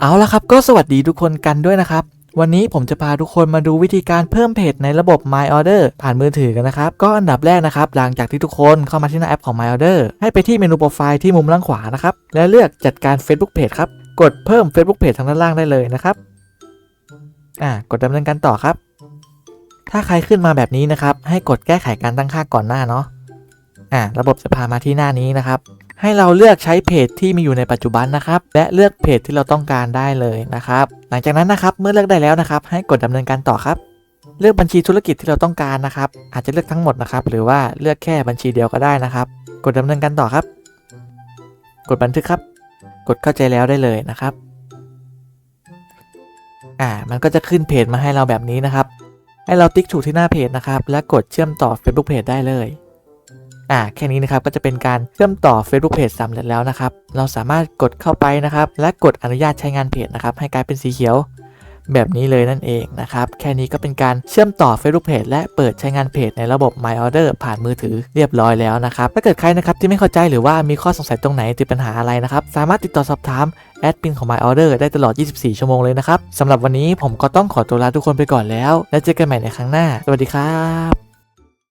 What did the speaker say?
เอาละครับก็สวัสดีทุกคนกันด้วยนะครับ วันนี้ผมจะพาทุกคนมาดูวิธีการเพิ่มเพจในระบบ My Order ผ่านมือถือกันนะครับ ก็อันดับแรกนะครับ หลังจากที่ทุกคนเข้ามาที่หน้าแอปของ My Order ให้ไปที่เมนูโปรไฟล์ที่มุมล่างขวานะครับ และเลือกจัดการ Facebook Page ครับ กดเพิ่ม Facebook Page ทางด้านล่างได้เลยนะครับอ่ากดดำเนินการต่อครับ ถ้าใครขึ้นมาแบบนี้นะครับ ให้กดแก้ไขการตั้งค่าก่อนหน้าเนาะ อ่าระบบจะพามาที่หน้านี้นะครับ ให้เราเลือกใช้เพจที่มีอยู่ในปัจจุบันนะครับ และเลือกเพจที่เราต้องการได้เลยนะครับ หลังจากนั้นนะครับเมื่อเลือกได้แล้วนะครับ ให้กดดำเนินการต่อครับ เลือกบัญชีธุรกิจที่เราต้องการนะครับ อาจจะเลือกทั้งหมดนะครับ หรือว่าเลือกแค่บัญชีเดียวก็ได้นะครับ กดดำเนินการต่อครับ กดบันทึกครับ กดเข้าใจแล้วได้เลยนะครับอ่ามันก็จะขึ้นเพจมาให้เราแบบนี้นะครับ ให้เราติ๊กถูกที่หน้าเพจนะครับ และกดเชื่อมต่อ Facebook Page ได้เลย อ่าแค่นี้นะครับก็จะเป็นการเชื่อมต่อ Facebook Page สำเร็จแล้วนะครับ เราสามารถกดเข้าไปนะครับ และกดอนุญาตใช้งานเพจนะครับให้กลายเป็นสีเขียวแบบนี้เลยนั่นเองนะครับ แค่นี้ก็เป็นการเชื่อมต่อ Facebook Page และเปิดใช้งานเพจในระบบ My Order ผ่านมือถือเรียบร้อยแล้วนะครับ ถ้าเกิดใครนะครับที่ไม่เข้าใจหรือว่ามีข้อสงสัยตรงไหนติดปัญหาอะไรนะครับ สามารถติดต่อสอบถามแอดมินของ My Order ได้ตลอด 24 ชั่วโมงเลยนะครับสำหรับวันนี้ผมก็ต้องขอตัวลาทุกคนไปก่อนแล้ว แล้วเจอกันใหม่ในครั้งหน้า สวัสดีครับ